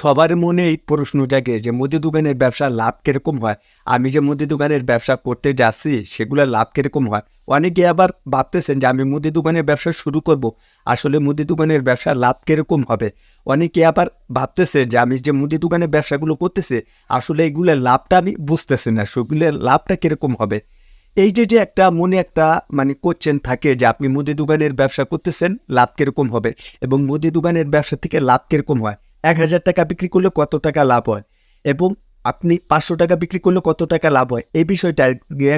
সবার মনে এই প্রশ্ন জাগে যে মুদি দোকানের ব্যবসা লাভ কীরকম হয়। আমি যে মুদি দোকানের ব্যবসা করতে যাচ্ছি, সেগুলো লাভ কীরকম হয়? অনেকে আবার ভাবতেছেন যে আমি মুদি দোকানের ব্যবসা শুরু করব। আসলে মুদি দোকানের ব্যবসা লাভ কীরকম হবে? অনেকে আবার ভাবতেছে যে আমি যে মুদি দোকানের ব্যবসাগুলো করতেছি, আসলে এগুলোর লাভটা আমি বুঝতেছি না সেগুলোর লাভটা কীরকম হবে? এই যে যে একটা মনে একটা মানে কোশ্চেন থাকে যে আপনি মুদি দোকানের ব্যবসা করতেছেন, লাভ কীরকম হবে? এবং মুদি দোকানের ব্যবসা থেকে লাভ কীরকম হয়? এক হাজার টাকা বিক্রি করলে কত টাকা লাভ হয়? এবং আপনি পাঁচশো টাকা বিক্রি করলে কত টাকা লাভ হয়? এই বিষয়টা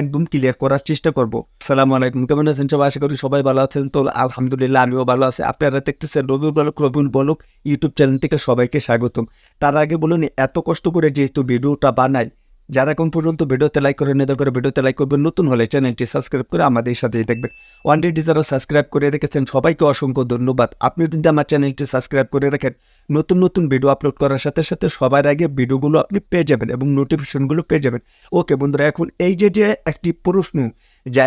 একদম ক্লিয়ার করার চেষ্টা করব। সালাম আলাইকুম, কেমন আছেন সবাই? আশা করি সবাই ভালো আছেন। তো আলহামদুলিল্লাহ, আমিও ভালো আছি। আপনারা দেখতেছেন রবি বলক রবিন বলক ইউটিউব চ্যানেল থেকে সবাইকে স্বাগতম। তার আগে বলুন, এত কষ্ট করে যেহেতু ভিডিওটা বানাই যারা এখন পর্যন্ত ভিডিওতে লাইক করে নেতা করে ভিডিওতে লাইক করবেন। নতুন হলে চ্যানেলটি সাবস্ক্রাইব করে আমাদের সাথেই দেখবেন অলরেডি যারা সাবস্ক্রাইব করে রেখেছেন। সবাইকে অসংখ্য ধন্যবাদ। আপনি যদি আমার চ্যানেলটি সাবস্ক্রাইব করে রাখেন, নতুন নতুন ভিডিও আপলোড করার সাথে সাথে সবার আগে ভিডিওগুলো আপনি পেয়ে যাবেন এবং নোটিফিকেশনগুলো পেয়ে যাবেন। ওকে বন্ধুরা, এখন এই যে যে একটি প্রশ্ন, যা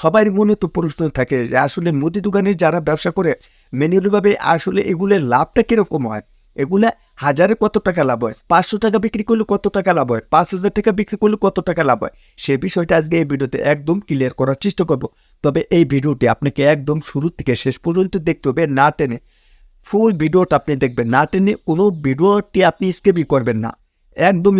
সবাই মনে তো প্রশ্ন থাকে যে আসলে মুদি দোকানে যারা ব্যবসা করে ম্যানুয়ালিভাবে আসলে এগুলোর লাভটা কীরকম হয়? এগুলা হাজারে কত টাকা লাভ হয়? পাঁচশো টাকা বিক্রি করলে কত টাকা লাভ হয়? পাঁচ হাজার টাকা বিক্রি করলে কত টাকা লাভ হয়? সে বিষয়টা আজকে এই ভিডিওতে একদম ক্লিয়ার করার চেষ্টা করব। তবে এই ভিডিওটি আপনাকে একদম শুরু থেকে শেষ পর্যন্ত দেখতে হবে, না টেনে ফুল ভিডিওটা আপনি দেখবেন। না টেনে কোনো ভিডিওটি আপনি স্কিপই করবেন না। একদম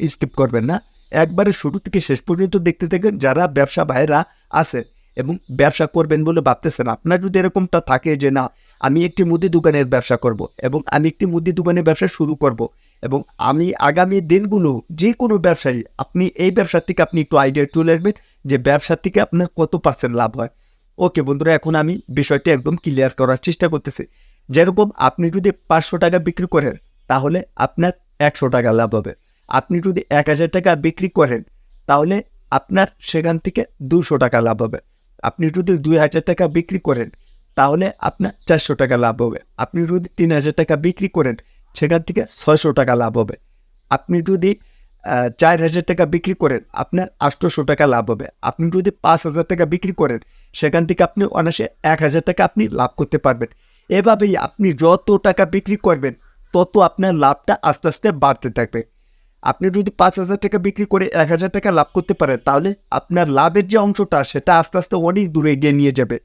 স্কিপ করবেন না। একবারে শুরু থেকে শেষ পর্যন্ত দেখতে থাকেন যারা ব্যবসা ভাইরা আছে। এবং ব্যবসা করবেন বলে ভাবতেছেন। আপনার যদি এরকমটা থাকে যে, না, আমি একটি মুদি দোকানের ব্যবসা করব এবং আমি একটি মুদি দোকানের ব্যবসা শুরু করব এবং আমি আগামী দিনগুলো যে কোনো ব্যবসায়ী, আপনি এই ব্যবসার থেকে আপনি একটু আইডিয়া চলে আসবেন যে, ব্যবসার থেকে আপনার কত পার্সেন্ট লাভ হয়। ওকে বন্ধুরা, এখন আমি বিষয়টি একদম ক্লিয়ার করার চেষ্টা করতেছি। যেরকম আপনি যদি পাঁচশো টাকা বিক্রি করেন, তাহলে আপনার একশো টাকা লাভ হবে। আপনি যদি এক হাজার টাকা বিক্রি করেন, তাহলে আপনার সেখান থেকে দুশো টাকা লাভ হবে। আপনি যদি দুই হাজার টাকা বিক্রি করেন, তাহলে আপনার চারশো টাকা লাভ হবে। আপনি যদি তিন হাজার টাকা বিক্রি করেন, সেখান থেকে ছয়শো টাকা লাভ হবে। আপনি যদি চার হাজার টাকা বিক্রি করেন, আপনার আটশোশো টাকা লাভ হবে। আপনি যদি পাঁচ হাজার টাকা বিক্রি করেন, সেখান থেকে আপনি অনায়াসে এক হাজার টাকা আপনি লাভ করতে পারবেন। এভাবেই আপনি যত টাকা বিক্রি করবেন, তত আপনার লাভটা আস্তে আস্তে বাড়তে থাকবে। আপনি যদি পাঁচ হাজার টাকা বিক্রি করে এক হাজার টাকা লাভ করতে পারেন, তাহলে আপনার লাভের যে অংশটা, সেটা আস্তে আস্তে অনেক দূরে এগিয়ে নিয়ে যাবে।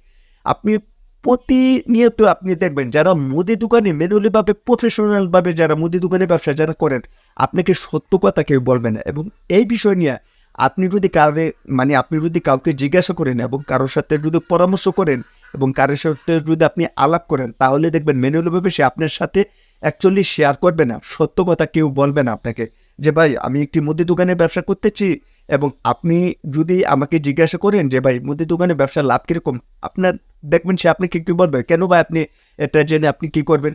আপনি প্রতিনিয়ত আপনি দেখবেন, যারা মুদি দোকানে ম্যানুয়ালিভাবে প্রফেশনালভাবে যারা মুদি দোকানে ব্যবসা যারা করেন, আপনাকে সত্য কথা কেউ বলবে না। এবং এই বিষয় নিয়ে আপনি যদি কারে মানে আপনি যদি কাউকে জিজ্ঞাসা করেন এবং কারোর সাথে যদি পরামর্শ করেন এবং কারোর সাথে যদি আপনি আলাপ করেন, তাহলে দেখবেন ম্যানুয়ালিভাবে সে আপনার সাথে অ্যাকচুয়ালি শেয়ার করবে না। সত্য কথা কেউ বলবে না আপনাকে। যে, ভাই, আমি একটি মুদি দোকানে ব্যবসা করতেছি এবং আপনি যদি আমাকে জিজ্ঞাসা করেন যে, ভাই, মুদি দোকানে ব্যবসার লাভ কীরকম? আপনার, দেখবেন সে আপনাকে কি বলবে? কেন ভাই আপনি এটা জেনে আপনি কি করবেন?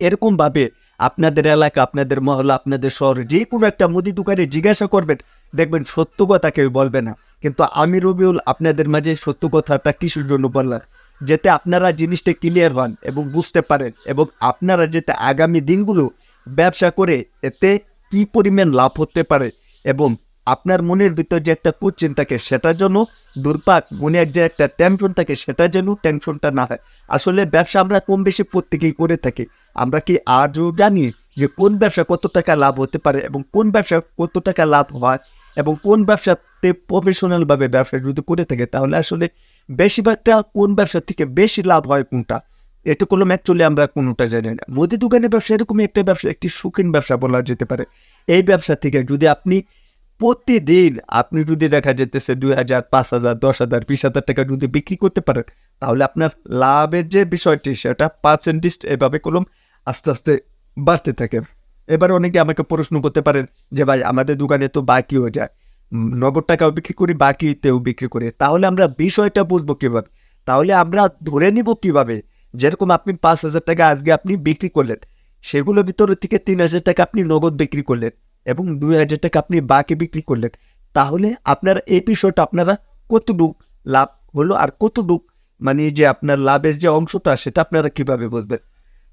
এরকমভাবে আপনাদের এলাকা, আপনাদের মহল্লা, আপনাদের শহরে যে কোনো একটা মুদি দোকানে জিজ্ঞাসা করবেন, দেখবেন সত্য কথা কেউ বলবে না। কিন্তু আমি রবিউল আপনাদের মাঝে সত্য কথাটা কিসের জন্য বললাম? যাতে আপনারা জিনিসটা ক্লিয়ার হন এবং বুঝতে পারেন এবং আপনারা যাতে আগামী দিনগুলো ব্যবসা করে এতে কি পরিমাণ লাভ হতে পারে? এবং আপনার মনের ভিতর যে একটা কোশ্চেন থাকে সেটার জন্য দুর্পাক মনে যে একটা টেনশন থাকে, সেটা যেন টেনশনটা না হয়। আসলে ব্যবসা আমরা কম বেশি প্রত্যেকেই করে থাকি। আমরা কি আজও জানি যে কোন ব্যবসা কত টাকা লাভ হতে পারে এবং কোন ব্যবসা কত টাকা লাভ হয় এবং কোন ব্যবসাতে প্রফেশনালভাবে ব্যবসা যদি করে থাকে, তাহলে আসলে বেশিরভাগটা কোন ব্যবসা থেকে বেশি লাভ হয় কোনটা? এটা কোনো অ্যাকচুয়ালি আমরা কোনোটা জানি না। মুদি দোকানের ব্যবসা এরকমই একটা ব্যবসা, একটি সুখীন ব্যবসা বলা যেতে পারে। এই ব্যবসা থেকে যদি আপনি প্রতিদিন, আপনি যদি দেখা যেতেছে দুই হাজার, পাঁচ হাজার, দশ হাজার, বিশ হাজার টাকা যদি বিক্রি করতে পারেন, তাহলে আপনার লাভের যে বিষয়টি, সেটা পার্সেন্টেজ এভাবে কলম আস্তে আস্তে বাড়তে থাকে। এবার অনেকে আমাকে প্রশ্ন করতে পারেন যে, ভাই, আমাদের দোকানে তো বাকি হয়ে যায় নগদ টাকাও বিক্রি করি, বাকিতেও বিক্রি করি। তাহলে আমরা বিষয়টা বুঝব কীভাবে? তাহলে আমরা ধরে নিব কীভাবে যেরকম আপনি পাঁচ হাজার টাকা আজকে আপনি বিক্রি করলেন সেগুলোর ভিতরে থেকে তিন হাজার টাকা আপনি নগদ বিক্রি করলেন এবং দুই হাজার টাকা আপনি বাকি বিক্রি করলেন। তাহলে আপনার এই বিষয়টা আপনারা কতটুক লাভ হলো আর কতটুক মানে যে আপনার লাভের যে অংশটা সেটা আপনারা কীভাবে বুঝবেন?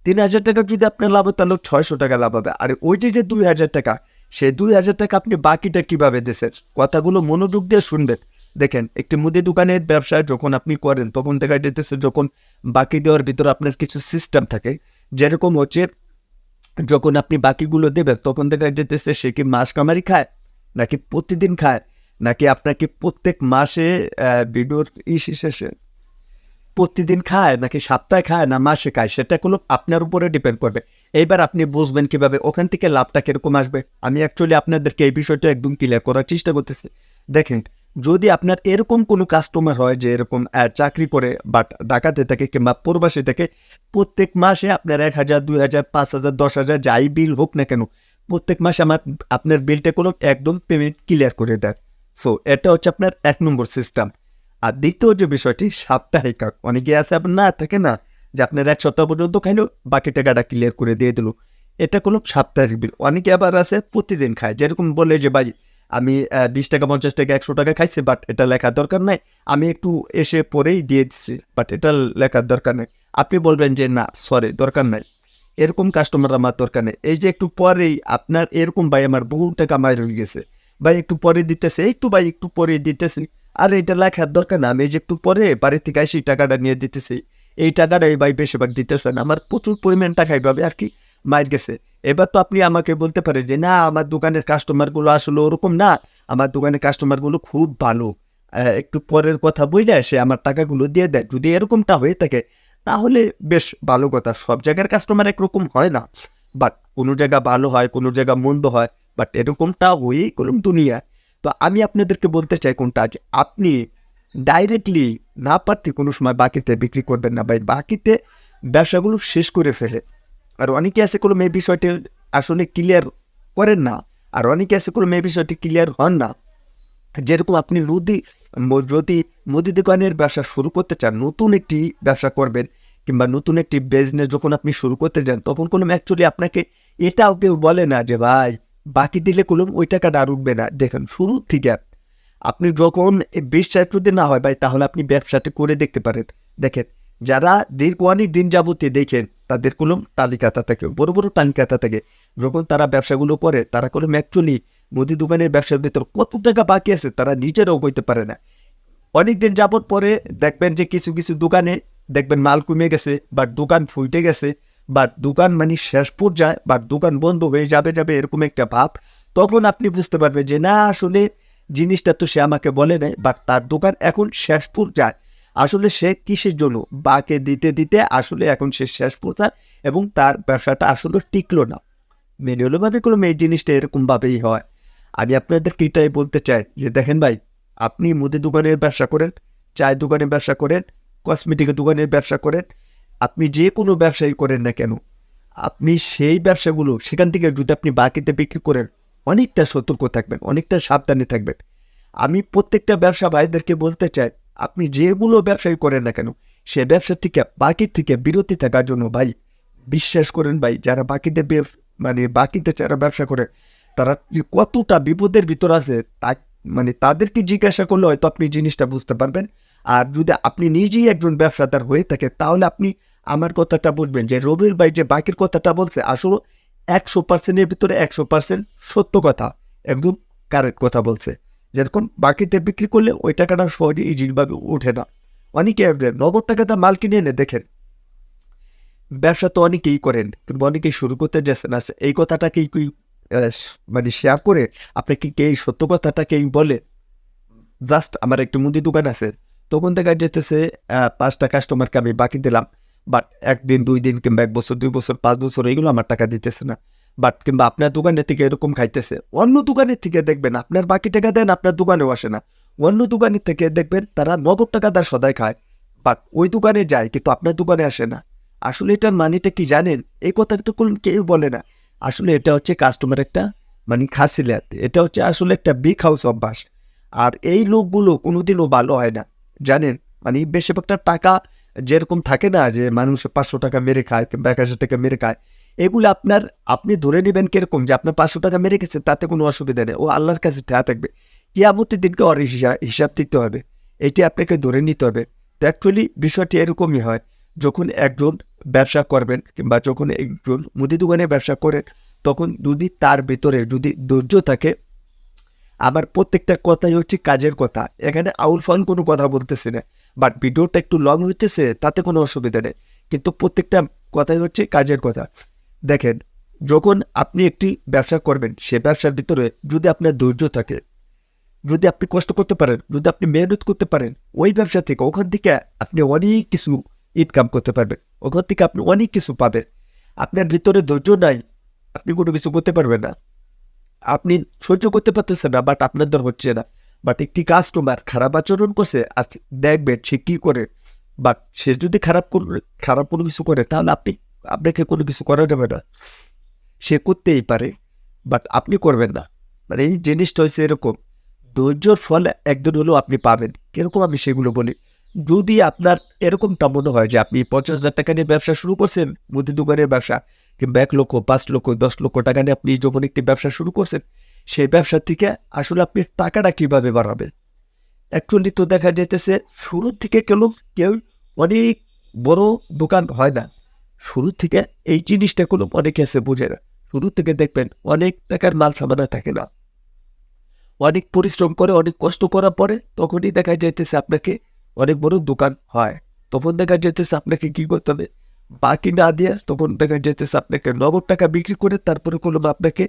তিন হাজার টাকা যদি আপনার লাভ হয় তাহলে ছয়শো টাকা লাভ হবে। আর ওই যে যে দুই হাজার টাকা, সেই দুই হাজার টাকা আপনি বাকিটা কীভাবে দেশের কথাগুলো মনোযোগ দিয়ে শুনবেন। দেখেন, একটি মুদি দোকানের ব্যবসা যখন আপনি করেন, তখন দেখা যেতেছে যখন বাকি দেওয়ার ভিতরে আপনার কিছু সিস্টেম থাকে, যেরকম হচ্ছে যখন আপনি বাকিগুলো দেবেন, তখন দেখা যেতেছে সে কি মাস কামারি খায়, নাকি প্রতিদিন খায়, নাকি আপনাকে প্রত্যেক মাসে ভিডিওর ইস শেষে প্রতিদিন খায়, নাকি সপ্তাহে খায়, না মাসে খায়, সেটা কোনো আপনার উপরে ডিপেন্ড করবে। এইবার আপনি বুঝবেন কীভাবে ওখান থেকে লাভটা কীরকম আসবে। আমি অ্যাকচুয়ালি আপনাদেরকে এই বিষয়টা একদম ক্লিয়ার করার চেষ্টা করতেছি। দেখেন যদি আপনার এরকম কোনো কাস্টমার হয় যে এরকম চাকরি করে বাট ঢাকাতে থাকে কিংবা প্রবাসী থাকে, প্রত্যেক মাসে আপনার এক হাজার, দুই হাজার, পাঁচ হাজার, দশ হাজার যাই বিল হোক না কেন, প্রত্যেক মাসে আমার, আপনার বিলটা কোনো একদম পেমেন্ট ক্লিয়ার করে দেয়। সো এটা হচ্ছে আপনার এক নম্বর সিস্টেম আর দ্বিতীয় যে বিষয়টি, সাপ্তাহিক। অনেকে আছে আপনার না থাকে না, যে আপনার এক সপ্তাহ পর্যন্ত খাইলো, বাকি টাকাটা ক্লিয়ার করে দিয়ে দিল। এটা কোনো সাপ্তাহিক বিল অনেকে আবার আছে প্রতিদিন খায়। যেরকম বলে যে ভাই আমি বিশ টাকা, পঞ্চাশ টাকা, একশো টাকা খাইছি বাট এটা লেখার দরকার নাই। আমি একটু এসে পরেই দিয়ে দিচ্ছি বাট এটা লেখার দরকার নেই। আপনি বলবেন যে, না সরি দরকার নাই। এরকম কাস্টমার আমার দরকার নেই। এই যে একটু পরেই আপনার এরকম ভাই আমার বহু টাকা মায়ের হয়ে গেছে। ভাই একটু পরে দিতেছে তো ভাই, একটু পরে দিতেছি। আর, এটা লেখার দরকার না, আমি এই যে একটু পরে বাড়ি থেকে এসে টাকাটা নিয়ে দিতেছি। এই টাকাটা এই ভাই বেশিরভাগ দিতেছেন। আমার প্রচুর পরিমাণ টাকা এইভাবে আর কি মায়ের গেছে। এবার তো আপনি আমাকে বলতে পারেন যে, না, আমার দোকানের কাস্টমারগুলো আসলে ওরকম না। আমার দোকানের কাস্টমারগুলো খুব ভালো। একটু পরের কথা বইলে সে আমার টাকাগুলো দিয়ে দেয়। যদি এরকমটা হয়ে থাকে, তাহলে বেশ ভালো কথা। সব জায়গার কাস্টমার একরকম হয় না। বাট কোনো জায়গা ভালো হয়, কোনো জায়গা মন্দ হয়, বাট এরকমটা হয়েই কোনো দুনিয়া। তো আমি আপনাদেরকে বলতে চাই কোনটা? যে আপনি ডাইরেক্টলি না পারতে কোনো সময় বাকিতে বিক্রি করবেন না। ভাই, বাকিতে ব্যবসাগুলো শেষ করে ফেলে। আর অনেকে আছে কোনো মেয়ে বিষয়টি আসলে ক্লিয়ার করেন না, আর অনেকে আছে কোনো মেয়ে বিষয়টি ক্লিয়ার হন না। যেরকম আপনি ম- যদি মুদি দোকানের ব্যবসা শুরু করতে চান, নতুন একটি ব্যবসা করবেন, কিংবা নতুন একটি বিজনেস যখন আপনি শুরু করতে যান, তখন কোনো অ্যাকচুয়ালি আপনাকে এটাও কেউ বলে না যে, ভাই, বাকি দিলে কোনো, ওই টাকাটা আর উঠবে না। দেখেন, শুরু থেকে আপনি যখন বিশ্বাস যদি না হয়, ভাই, তাহলে আপনি ব্যবসাটা করে দেখতে পারেন। দেখেন যারা দীর্ঘ অনেক দিন যাবতে দেখেন, তাদের কোনো তালিকাতা থাকে, বড় বড় তালিকাতা থাকে। যখন তারা ব্যবসাগুলো করে, তারা কোনো অ্যাকচুয়ালি মুদি দোকানের ব্যবসার ভিতর কত টাকা বাকি আছে, তারা নিজেরাও কইতে পারে না। অনেক দিন যাবত পরে দেখবেন যে কিছু কিছু দোকানে দেখবেন মাল কমে গেছে, বা দোকান ফুটে গেছে, বা দোকান মানে শেষ পর্যায়ে, বা দোকান বন্ধ হয়ে যাবে যাবে এরকম একটা ভাব, তখন আপনি বুঝতে পারবেন যে না, আসলে জিনিসটা তো সে আমাকে বলে নাই বাট তার দোকান এখন শেষ পর্যায়ে। আসলে সে কিসের জন্য? বাকে দিতে দিতে আসলে এখন সে শেষ পর্যায়ে এবং তার ব্যবসাটা আসলে টিকলো না। মেনুয়ালভাবে কোনো এই জিনিসটা এরকমভাবেই হয়। আমি আপনাদের এটাই বলতে চাই? যে দেখেন ভাই, আপনি মুদি দোকানের ব্যবসা করেন, চায়ের দোকানের ব্যবসা করেন, কসমেটিকের দোকানের ব্যবসা করেন, আপনি যে কোনো ব্যবসায়ী করেন না কেন, আপনি সেই ব্যবসাগুলো, সেখান থেকে যদি আপনি বাকিতে বিক্রি করেন, অনেকটা সতর্ক থাকবেন, অনেকটা সাবধানে থাকবেন। আমি প্রত্যেকটা ব্যবসা ভাইদেরকে বলতে চাই আপনি যেগুলো ব্যবসায় করেন না কেন, সে ব্যবসা থেকে, বাকি থেকে বিরতি থাকার জন্য ভাই, বিশ্বাস করেন ভাই, যারা বাকিতে মানে বাকিতে যারা ব্যবসা করে, তারা কতটা বিপদের ভিতর আছে, তা মানে তাদেরকে জিজ্ঞাসা করলে হয়তো আপনি জিনিসটা বুঝতে পারবেন। আর যদি আপনি নিজেই একজন ব্যবসাদার হয়ে থাকে, তাহলে আপনি আমার কথাটা বুঝবেন যে রবির ভাই যে বাকির কথাটা বলছে, আসলে একশো পার্সেন্টের ভিতরে একশো পার্সেন্ট সত্য কথা, একদম কারেক্ট কথা বলছে। যেরকম বাকিতে বিক্রি করলে ওই টাকাটা সহজে ইজিভাবে ওঠে না। অনেকে নগদ টাকাটা মাল কিনে এনে দেখেন। ব্যবসা তো অনেকেই করেন, কিন্তু অনেকেই শুরু করতে যাচ্ছেন আছে এই কথাটাকেই কি মানে শেয়ার করে আপনাকে কে এই সত্য কথাটাকেই বলে? জাস্ট আমার একটু মুদি দোকান আছে। তখন দেখা যেতেছে পাঁচটা কাস্টমারকে আমি বাকি দিলাম বাট একদিন, দুই দিন কিংবা এক বছর, দুই বছর, পাঁচ বছর এগুলো আমার টাকা দিতেছে না। বাট কিংবা আপনার দোকানের থেকে এরকম খাইতেছে। অন্য দোকানের থেকে দেখবেন আপনার বাকি টাকা দেন, আপনার দোকানেও আসে না। অন্য দোকানের থেকে দেখবেন তারা নগদ টাকা তার সদাই খায়। বাট ওই দোকানে যায়, কিন্তু আপনার দোকানে আসে না। আসলে এটার মানেটা কি জানেন? এই কথাটা কোনো কেউ বলে না। আসলে এটা হচ্ছে কাস্টমার একটা মানে খাসিলাত এটা হচ্ছে আসলে একটা বিগ হাউস অভ্যাস। আর এই লোকগুলো কোনোদিনও ভালো হয় না। জানেন? মানে বেশিরভাগটা টাকা যেরকম থাকে না যে মানুষ পাঁচশো টাকা মেরে খায় কিংবা এক হাজার টাকা মেরে খায় এগুলো আপনার, আপনি ধরে নেবেন কীরকম যে আপনার পাঁচশো টাকা মেরে গেছে, তাতে কোনো অসুবিধা নেই। ও আল্লাহর কাছে ঠেয়া থাকবে। কিয়ামতের দিনকে ওর হিসাব দিতে হবে। এটি আপনাকে ধরে নিতে হবে। তো অ্যাকচুয়ালি বিষয়টি এরকমই হয়। যখন একজন ব্যবসা করবেন কিংবা যখন একজন মুদি দোকানে ব্যবসা করেন, তখন যদি তার ভিতরে যদি ধৈর্য থাকে আবার প্রত্যেকটা কথাই হচ্ছে কাজের কথা। এখানে আউল ফান কোনো কথা বলতেছি না। বাট ভিডিওটা একটু লং হচ্ছে তাতে কোনো অসুবিধা নেই। কিন্তু প্রত্যেকটা কথাই হচ্ছে কাজের কথা। দেখেন, যখন আপনি একটি ব্যবসা করবেন, সে ব্যবসার ভিতরে যদি আপনার ধৈর্য থাকে, যদি আপনি কষ্ট করতে পারেন, যদি আপনি মেহনত করতে পারেন, ওই ব্যবসা থেকে ওখান থেকে আপনি অনেক কিছু ইনকাম করতে পারবেন। ওখান থেকে আপনি অনেক কিছু পাবেন। আপনার ভিতরে ধৈর্য নাই, আপনি কোনো কিছু করতে পারবেন না। আপনি সহ্য করতে পারতেছেন না বাট আপনার দ্বারা হচ্ছে না। বাট একটি কাস্টমার খারাপ আচরণ করছে, আজ দেখবেন সে কী করে? বাট সে যদি খারাপ করে খারাপ কোনো কিছু করে, তাহলে আপনি আপনাকে কোনো কিছু করা যাবে না। সে করতেই পারে বাট আপনি করবেন না। মানে এই জিনিসটা হচ্ছে এরকম, ধৈর্যর ফল একদিন হলেও আপনি পাবেন। কীরকম আমি সেগুলো বলি, যদি আপনার এরকমটা মনে হয় যে আপনি পঞ্চাশ হাজার টাকা নিয়ে ব্যবসা শুরু করছেন, মুদি দোকানের ব্যবসা, কিংবা এক লক্ষ, পাঁচ লক্ষ, দশ লক্ষ টাকা নিয়ে আপনি যখন একটি ব্যবসা শুরু করছেন, সেই ব্যবসা থেকে আসলে আপনি টাকাটা কীভাবে বাড়াবেন? অ্যাকচুয়ালি তো দেখা যেতেছে শুরুর থেকে কেউ কেউ অনেক বড় দোকান হয় না। শুরু থেকে এই জিনিসটা কোনো অনেকে এসে বোঝে না। শুরু থেকে দেখবেন অনেক টাকার মাল সামানা থাকে না। অনেক পরিশ্রম করে, অনেক কষ্ট করার পরে তখনই দেখা যাইতেছে আপনাকে অনেক বড় দোকান হয়। তখন দেখা যাইতেছে আপনাকে কি করতে হবে? বাকি না দিয়ে তখন দেখা যাইতেছে আপনাকে নগদ টাকা বিক্রি করে তারপরে কোনো আপনাকে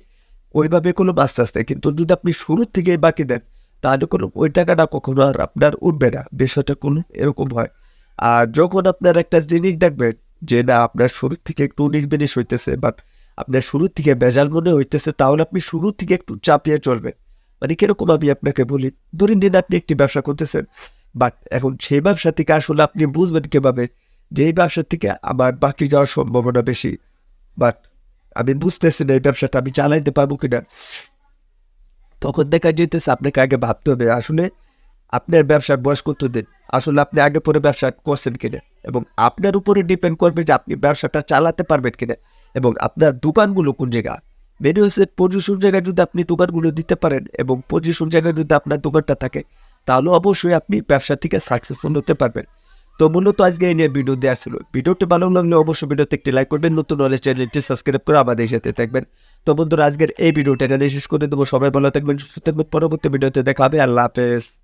ওইভাবে কোনো আস্তে আস্তে কিন্তু যদি আপনি শুরুর থেকে বাকি দেন, তাহলে কোনো ওই টাকাটা কখনো আর আপনার উঠবে না। বিষয়টা কোনো এরকম হয়। আর যখন আপনার একটা জিনিস দেখবেন যে না, আপনার শুরুর থেকে একটু উনিশ বিনিশ হইতেছে বাট আপনার শুরুর থেকে বেজাল মনে হইতেছে, তাহলে আপনি শুরুর থেকে একটু চাপিয়ে চলবেন। মানে কীরকম আমি আপনাকে বলি ধরে নিন আপনি একটি ব্যবসা করতেছেন বাট এখন সেই ব্যবসা থেকে আসলে আপনি বুঝবেন কীভাবে যে এই ব্যবসা থেকে আমার বাকি যাওয়ার সম্ভাবনা বেশি। বাট আমি বুঝতেছি না এই ব্যবসাটা আমি চালাইতে পারব কিনা। তখন দেখা যেতেছে আপনাকে আগে ভাবতে হবে, আসলে আপনার ব্যবসার বয়স কত দিন? আসলে আপনি আগে পরে ব্যবসা করছেন কিনা? এবং আপনার উপরে ডিপেন্ড করবে যে আপনি ব্যবসাটা চালাতে পারবেন কিনা? এবং আপনার দোকানগুলো কোন জায়গা? মেনু হচ্ছে পজিশন জায়গায় যদি আপনি দোকানগুলো দিতে পারেন এবং পজিশন জায়গায় যদি আপনার দোকানটা থাকে, তাহলে অবশ্যই আপনি ব্যবসা থেকে সাকসেসফুল হতে পারবেন। তো মূলত আজকে এই নিয়ে ভিডিও দেওয়ার ছিল। ভিডিওটি ভালো লাগলে অবশ্যই ভিডিওতে একটি লাইক করবেন, নতুন নলেজ চ্যানেলটি সাবস্ক্রাইব করে আমাদের সাথে থাকবেন। তো বন্ধুরা, আজকের এই ভিডিওটা শেষ করে দেবো। সবাই ভালো থাকবেন, সুস্থ থাকবেন। পরবর্তী ভিডিওতে দেখা হবে। আল্লাহ হাফেজ।